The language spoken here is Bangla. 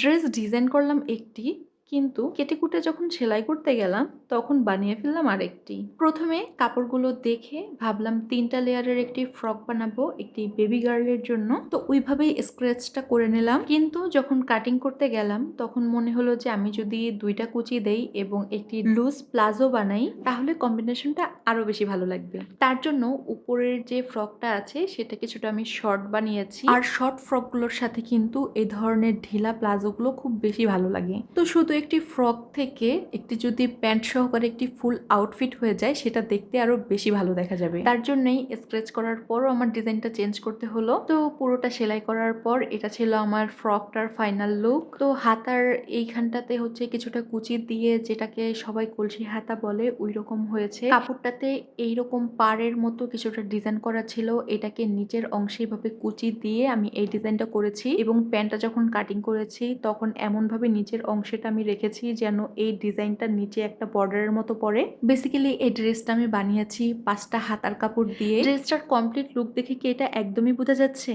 ড্রেস ডিজাইন করলাম একটি, কিন্তু কেটে কুটে যখন সেলাই করতে গেলাম, তখন বানিয়ে ফেললাম আরেকটি। প্রথমে কাপড়গুলো দেখে ভাবলাম তিনটা লেয়ারের একটি ফ্রক বানাবো, একটি বেবি গার্লের জন্য। তো ওইভাবেই স্ক্র্যাচটা করে নিলাম। কিন্তু যখন কাটিং করতে গেলাম, তখন মনে হলো যে আমি যদি দুইটা কুচি দেই এবং একটি লুজ প্লাজো বানাই, তাহলে কম্বিনেশনটা আরও বেশি ভালো লাগবে। তার জন্য উপরের যে ফ্রকটা আছে, সেটা কিছুটা আমি শর্ট বানিয়েছি। আর শর্ট ফ্রকগুলোর সাথে কিন্তু এই ধরনের ঢিলা প্লাজোগুলো খুব বেশি ভালো লাগে। তো শুধু একটি ফ্রক থেকে একটি যদি প্যান্ট সহকারে একটি ফুল আউটফিট হয়ে যায়, সেটা দেখতে আরও বেশি ভালো দেখা যাবে। তার জন্যই স্ক্রেচ করার পরও আমার ডিজাইনটা চেঞ্জ করতে হলো। তো পুরোটা সেলাই করার পর এটা ছিল আমার ফ্রকটার ফাইনাল লুক। তো হাতার এইখানটাতে হচ্ছে কিছুটা কুচি দিয়ে যেটাকে সবাই কলসি হাতা বলে ওই রকম হয়েছে কাপড়টাতে এইরকম পাড়ের মতো কিছুটা ডিজাইন করা ছিল, এটাকে নিচের অংশে এভাবে কুচি দিয়ে আমি এই ডিজাইনটা করেছি এবং প্যান্টটা যখন কাটিং করেছি, তখন এমনভাবে নিচের অংশটা আমি রেখেছি যেন এই ডিজাইনটা নিচে একটা বর্ডারের মতো পড়ে। বেসিক্যালি এই ড্রেসটা আমি বানিয়েছি পাঁচটা হাতার কাপড় দিয়ে। ড্রেসটার কমপ্লিট লুক দেখে কি এটা একদমই বোঝা যাচ্ছে?